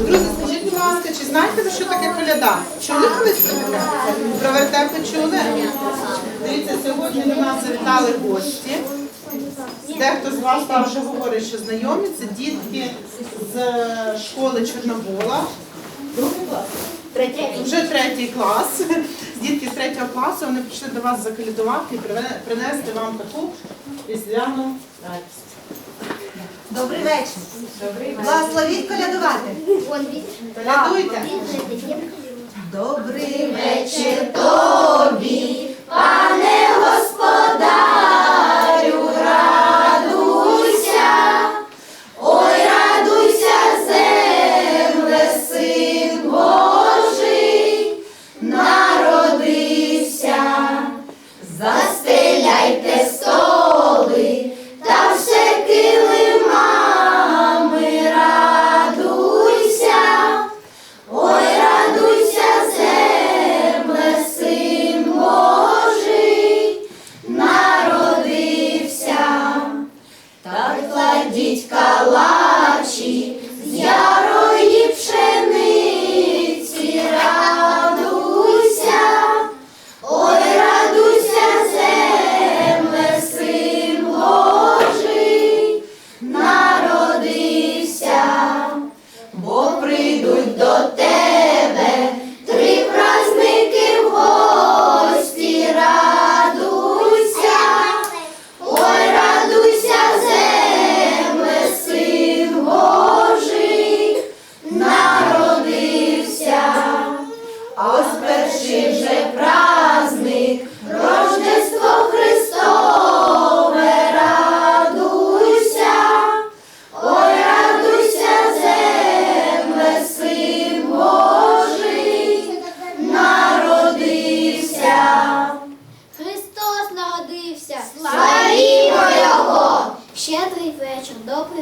Друзі, скажіть, будь ласка, чи знаєте ви, що таке коляда? Чули колись таке? Про вертепи чули? Дивіться, сьогодні до нас завітали гості. Дехто з вас там вже говорить, що знайомі. Це дітки з школи Чорнобола. Другий клас? Вже третій клас. Дітки з третього класу вони прийшли до вас заколядувати і принести вам таку різдвяну радість. Добрий вечір. Благословіть колядувати. Колядуйте! Добрий вечір. Христос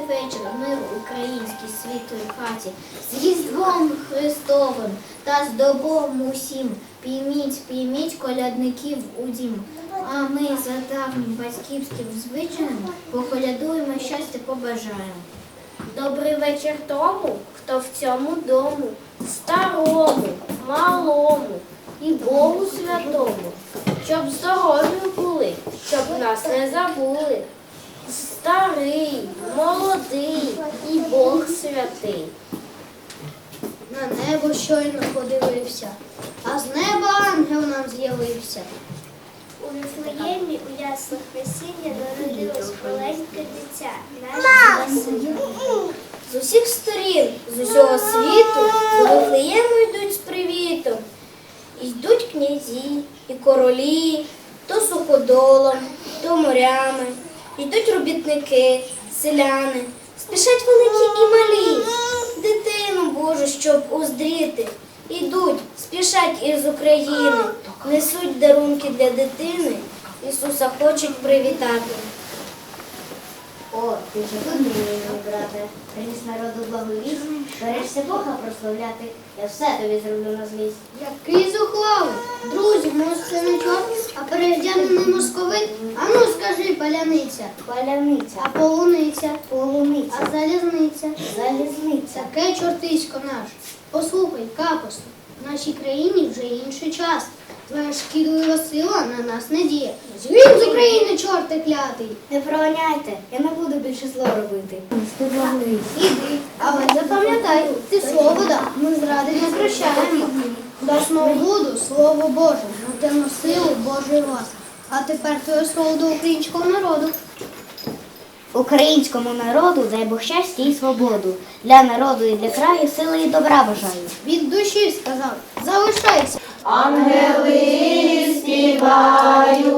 вечір, мир українській світлій хаті, з Різдвом Христовим та з добром усім. Пійміть, пійміть колядників у дім. А ми за давнім батьківським звичаєм поколядуємо щастя побажаємо. Добрий вечір тому, хто в цьому дому, старому, малому і Богу святому, щоб здорові були, щоб нас не забули. Старий, молодий і Бог святий. На небо щойно подивився, а з неба ангел нам з'явився. У Віфлеємі у яслах весілля народилось маленьке дитя, наше Спаситель. З усіх сторін, з усього світу, до Вифлеєму йдуть з привітом. Йдуть князі і королі, то суходолом, то морями. Йдуть робітники, селяни, спішать великі і малі. Дитину Божу, щоб уздріти. Ідуть, спішать із України, несуть дарунки для дитини. Ісуса хочуть привітати. О, ти тут, мій брате, приніс народу благовість, берешся Бога прославляти, я все тобі зроблю на злість. Який зухвалий. Друзі, не чорт, а перевдяний московит. Ану скажи, паляниця, Паляниця, а полуниця, полуниця, а залізниця. залізниця. Таке чортисько наш. Послухай, капусту, в нашій країні вже інший час. Твоя шкідлива сила на нас не діє. Звін з України, чорти клятий. Не проганяйте, я не буду більше зло робити. Іди, але запам'ятай, ти слово дав, ми зради не прощаємо. Даш буду, слово Боже, на темну силу Божий вас. А тепер твоє слово до українського народу. Українському народу дай Бог щастя і свободу. Для народу і для краю сили і добра бажаю. Від душі сказав, залишайся. Ангели славні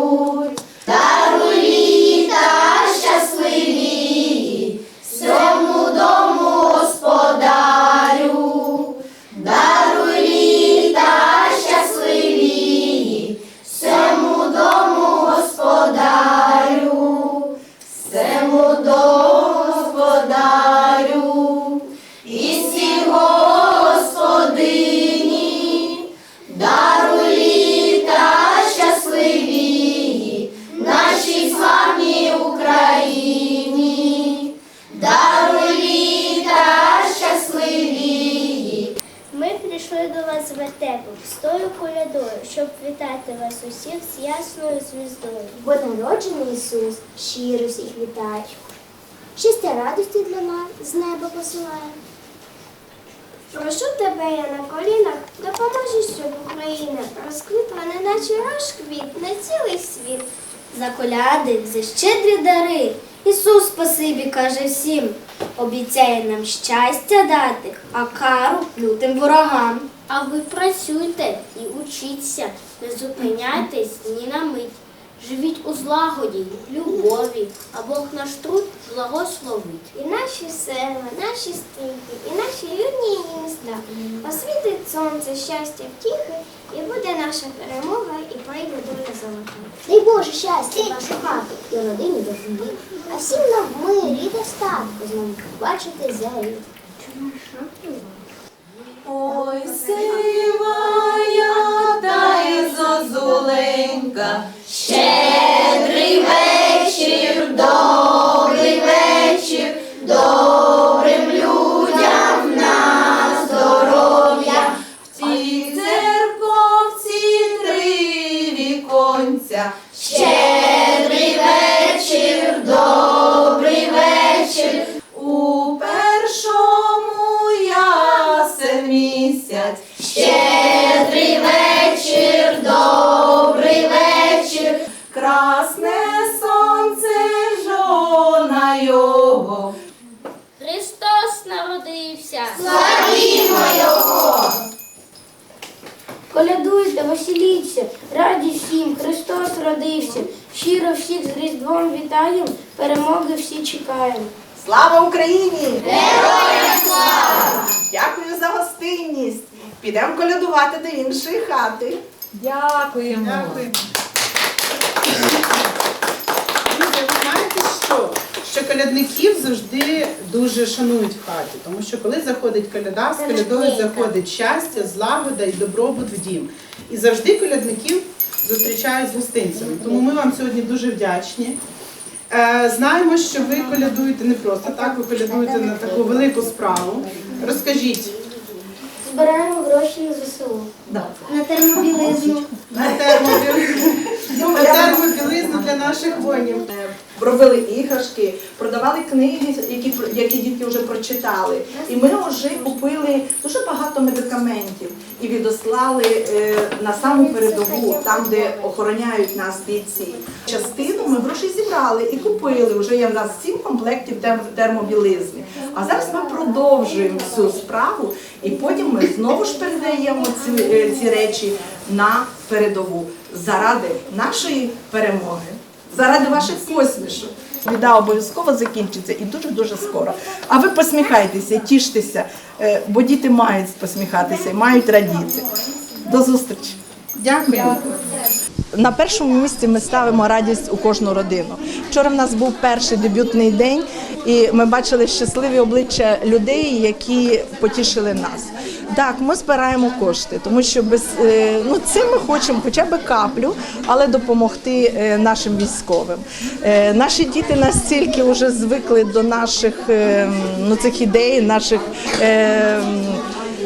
звіздою. Народжений Ісус щиро всіх вітає. Щастя радості для нас з неба посилає. Прошу тебе, я на колінах, допоможи, щоб Україна розквітла, неначе розквіт на цілий світ. За коляди, за щедрі дари. Ісус спасибі каже всім. Обіцяє нам щастя дати, а кару лютим ворогам. А ви працюйте і учіться, не зупиняйтесь ні на мить. Живіть у злагоді, любові, а Бог наш труд благословить. І наші села, наші стрійки, і наші людні міста. Освітить сонце, щастя, втіхи, і буде наша перемога, і прийде доля золота. Дай Боже щастя в нашу хату і родині до землі. А всім нам в мирі і достатку знову бачити землю. Ой, сивая та й зозуленька, Щедрий вечір, добрий вечір, добрим людям на здоров'я. в тій церковці три віконця. Щедрий вечір, добрий вечір. У першому ясен місяць. Гостинність. Підемо колядувати до іншої хати. Дякуємо. Дякую. Друзі, ви знаєте що? Що колядників завжди дуже шанують в хаті, тому що коли заходить коляда, з колядою заходить щастя, злагода і добробут в дім. І завжди колядників зустрічають з гостинцями. Тому ми вам сьогодні дуже вдячні. Е, Знаємо, що ви колядуєте не просто так, ви колядуєте на таку велику справу. Розкажіть Збираємо гроші на ЗСУ. На термобілизну. на термобілизну, на термобілизну для наших воїнів. Робили іграшки, продавали книги, які, які дітки вже прочитали. І ми вже купили дуже багато медикаментів і відослали е, на саму передову, там, де охороняють нас бійці. Частину ми гроші зібрали і купили. Вже є в нас сім комплектів тер- термобілизни. А зараз ми продовжуємо цю справу, і потім ми знову ж передаємо ці, е, ці речі на передову заради нашої перемоги. Заради ваших посмішок. Біда обов'язково закінчиться і дуже-дуже скоро. А ви посміхайтеся, тіштеся, е, бо діти мають посміхатися і мають радіти. До зустрічі! Дякую. На першому місці ми ставимо радість у кожну родину. Вчора в нас був перший дебютний день, і ми бачили щасливі обличчя людей, які потішили нас. Так, ми збираємо кошти, тому що без е, ну цим ми хочемо хоча б каплю, але допомогти е, нашим військовим. Е, Наші діти настільки вже звикли до наших ну цих ідей, наших.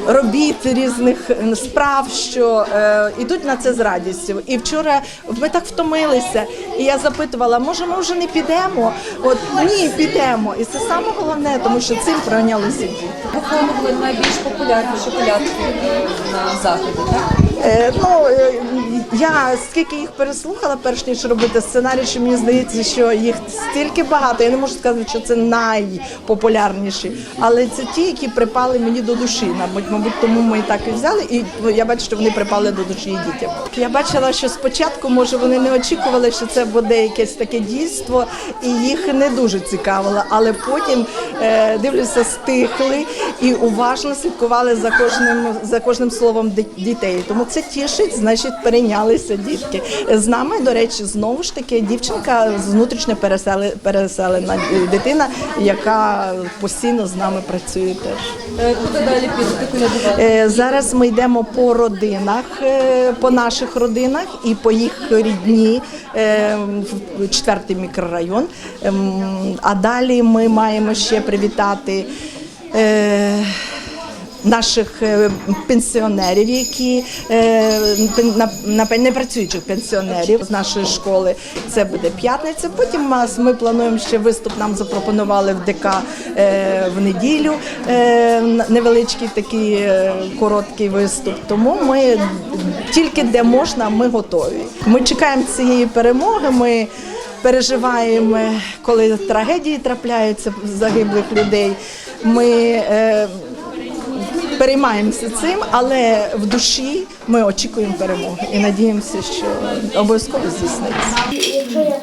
Е, робіт різних е, справ, що е, йдуть на це з радістю. І вчора ми так втомилися, і я запитувала, може, ми вже не підемо? От ні, підемо. І це саме головне, тому що цим пройнялися діти. виконували найбільш популярні колядки е, на заході, так? Е, ну е, я скільки їх переслухала, перш ніж робити сценарій, що мені здається, що їх стільки багато. Я не можу сказати, що це найпопулярніші, але це ті, які припали мені до душі. Мабуть, мабуть, тому ми і так і взяли. І ну, я бачу, що вони припали до душі і дітям. Я бачила, що спочатку, може, вони не очікували, що це буде якесь таке дійство, і їх не дуже цікавило. Але потім е, дивлюся, стихли і уважно слідкували за кожним за кожним словом дітей. Тому це тішить, значить, перейнялися дітки. З нами, до речі, знову ж таки дівчинка з внутрішньо переселена дитина, яка постійно з нами працює теж. Е, Куди далі підете? Е, Зараз ми йдемо по родинах, е, по наших родинах і по їх рідні е, в четвертий мікрорайон. Ем, А далі ми маємо ще привітати. Наших е, пенсіонерів, які е, на непрацюючих пенсіонерів з нашої школи. Це буде п'ятниця. Потім ми плануємо ще виступ. Нам запропонували в ДК е, в неділю невеличкий такий короткий виступ. Тому ми тільки де можна, ми готові. Ми чекаємо цієї перемоги. Ми переживаємо, коли трагедії трапляються загиблих людей. Ми переймаємося цим, але в душі ми очікуємо перемоги і надіємося, що обов'язково здійсниться. Якщо я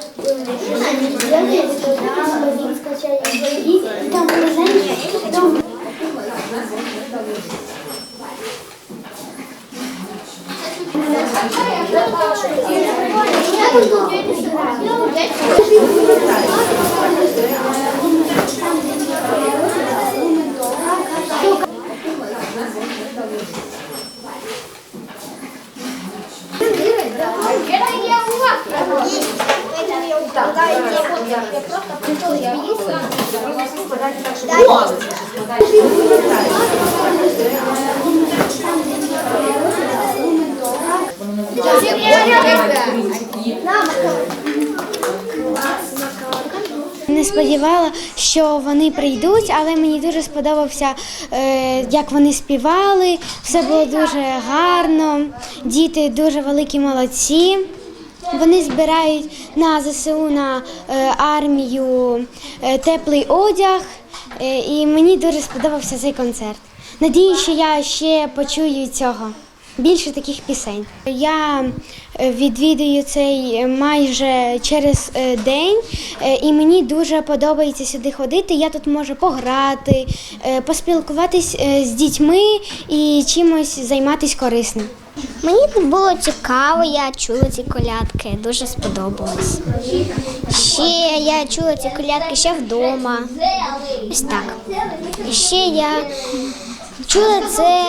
я то Не сподівала, що вони прийдуть, але мені дуже сподобався, е, як вони співали. Все було дуже гарно. Діти дуже великі молодці. Вони збирають на ЗСУ на е, армію е, теплий одяг, е, і мені дуже сподобався цей концерт. Надію, що я ще почую цього. Більше таких пісень. Я відвідую цей е, майже через е, день, е, і мені дуже подобається сюди ходити. Я тут можу пограти, е, поспілкуватись е, з дітьми і чимось займатися корисним. Мені тут було цікаво, я чула ці колядки, дуже сподобалось. Ще я чула ці колядки ще вдома. Ось так. Ще я чула це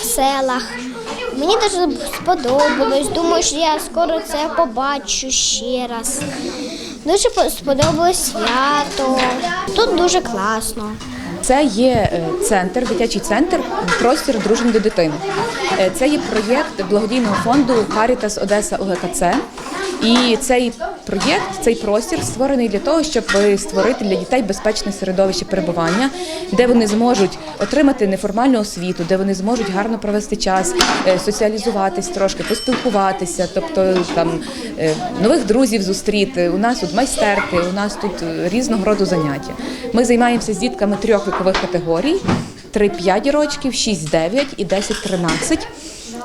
в селах. Мені дуже сподобалось. Думаю, що я скоро це побачу ще раз. Дуже сподобалось свято. Тут дуже класно. Це є е, центр, дитячий центр, простір дружин до дитини. Е, Це є проєкт благодійного фонду Caritas Одеса ОГКЦ. І цей проєкт, цей простір створений для того, щоб створити для дітей безпечне середовище перебування, де вони зможуть отримати неформальну освіту, де вони зможуть гарно провести час, е, соціалізуватись трошки, поспілкуватися, тобто там е, нових друзів зустріти. У нас тут майстерки, у нас тут е, різного роду заняття. Ми займаємося з дітками трьох вікових категорій: 3-5 років, 6-9 і 10-13.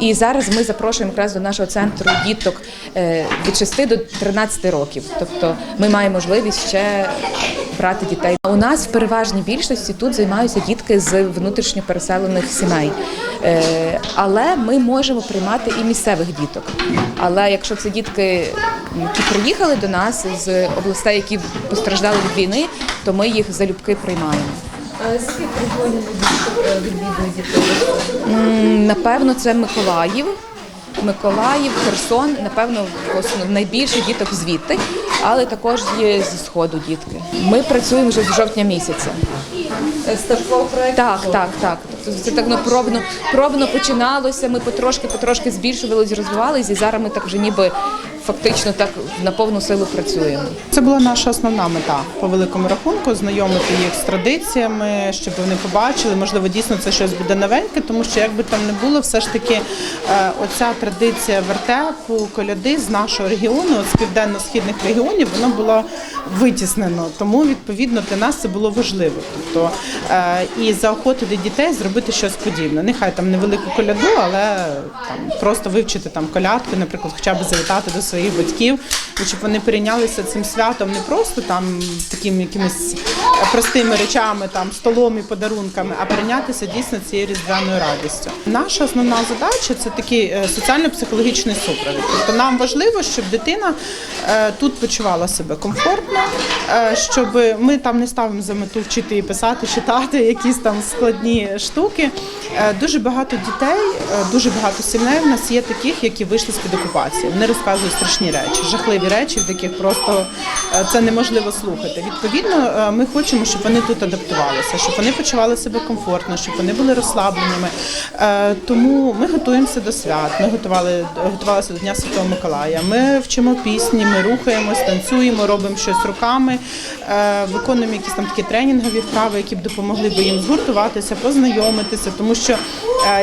І зараз ми запрошуємо якраз до нашого центру діток е, від 6 до 13 років. Тобто ми маємо можливість ще брати дітей. У нас в переважній більшості тут займаються дітки з внутрішньо переселених сімей. Е, Але ми можемо приймати і місцевих діток. Але якщо це дітки, які приїхали до нас з областей, які постраждали від війни, то ми їх залюбки приймаємо. Е, З яких регіонів е, відвідують дітей? Напевно, це Миколаїв. Миколаїв, Херсон, напевно, найбільше діток звідти, але також є зі сходу дітки. Ми працюємо вже з жовтня місяця. З такого проєкту? Так, так, так. Тобто Це так ну, пробно, починалося. Ми потрошки, потрошки збільшувалися, розвивалися, і зараз ми так вже ніби фактично так на повну силу працюємо. Це була наша основна мета по великому рахунку знайомити їх з традиціями, щоб вони побачили. Можливо, дійсно це щось буде новеньке, тому що як би там не було, все ж таки е, оця традиція вертепу, коляди з нашого регіону, з південно-східних регіонів, воно було витіснено. Тому відповідно для нас це було важливо. Тобто е, і заохотити дітей зробити щось подібне. Нехай там невелику коляду, але там просто вивчити там колядки, наприклад, хоча б завітати до своїх батьків, і щоб вони перейнялися цим святом не просто там такими якимись простими речами, там столом і подарунками, а перейнятися дійсно цією різдвяною радістю. Наша основна задача це такий е, соціально-психологічний супровід. Тобто нам важливо, щоб дитина е, тут почувала себе комфортно, е, щоб ми там не ставимо за мету вчити і писати, читати якісь там складні штуки. Е, Дуже багато дітей, е, дуже багато сімей в нас є таких, які вийшли з під окупації. Вони розказують страшні речі, жахливі речі, в яких просто е, це неможливо слухати. Відповідно, ми хочемо, щоб вони тут адаптувалися, щоб вони почували себе комфортно, щоб вони були розслабленими. Тому ми готуємося до свят. Ми готували готувалися до Дня Святого Миколая. Ми вчимо пісні, ми рухаємось, танцюємо, робимо щось руками, виконуємо якісь там такі тренінгові вправи, які б допомогли би їм згуртуватися, познайомитися, тому що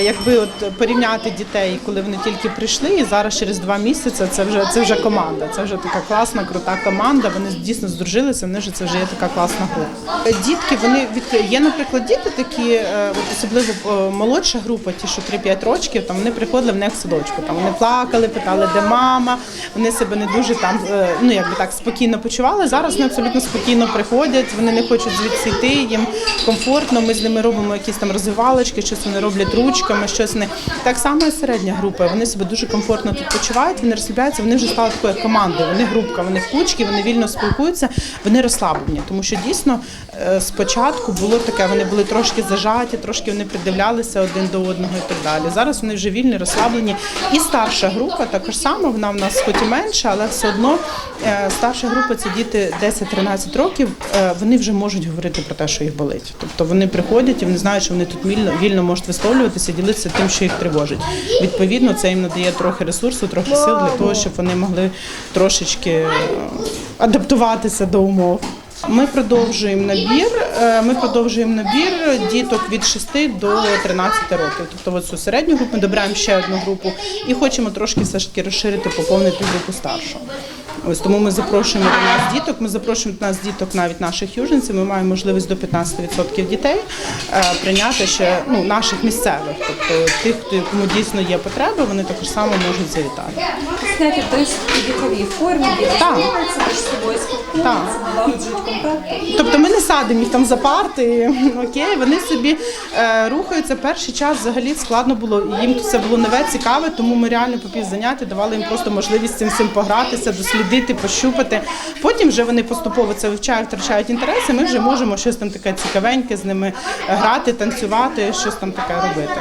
якби от порівняти дітей, коли вони тільки прийшли, і зараз через два місяці це вже це вже команда. Це вже така класна, крута команда. Вони дійсно здружилися. Вони вже це вже є така класна група. Е, Дітки, вони від є, наприклад, діти такі, е, от особливо е, молодша група, ті, що 3-5 років, там вони приходили в них в садочку. Там вони плакали, питали, де мама. Вони себе не дуже там, е, ну якби так спокійно почували. Зараз вони абсолютно спокійно приходять. Вони не хочуть звідси йти. Їм комфортно. Ми з ними робимо якісь там розвивалочки, щось вони роблять ручками, щось не так само і середня група. Вони себе дуже комфортно тут почувають. Вони розслабляються. Вони вже стали такою командою. Вони групка, вони в кучки, вони вільно спілкуються, вони розслаблені. Тому що дійсно е, спочатку було таке, вони були трошки зажаті, трошки вони придивлялися один до одного і так далі. Зараз вони вже вільні, розслаблені. І старша група також само, вона в нас хоч і менша, але все одно е, старша група це діти 10-13 років. е, Вони вже можуть говорити про те, що їх болить. Тобто вони приходять і вони знають, що вони тут вільно, вільно можуть висловлюватися, ділитися тим, що їх тривожить. Відповідно, це їм надає трохи ресурсу, трохи сил для того, щоб вони могли трошечки е, адаптуватися до умов. Ми продовжуємо набір. е, Ми продовжуємо набір діток від 6 до 13 років. Тобто, от цю середню групу ми добираємо ще одну групу і хочемо трошки все ж таки розширити, поповнити групу старшу. Ось тому ми запрошуємо до нас діток. Ми запрошуємо до нас діток навіть наших юженців. Ми маємо можливість до 15% дітей е, прийняти ще ну наших місцевих, тобто тих, хто кому дійсно є потреба, вони також само можуть завітати. Знаєте, десь у віковій формі, Так. контакт. Тобто ми не садимо їх там за парти, окей, вони собі е, рухаються. Перший час взагалі складно було. Їм це було нове, цікаве, тому ми реально по пів заняття давали їм просто можливість цим всім погратися, дослідити, пощупати. Потім вже вони поступово це вивчають, втрачають інтереси. ми вже можемо щось там таке цікавеньке з ними грати, танцювати, щось там таке робити.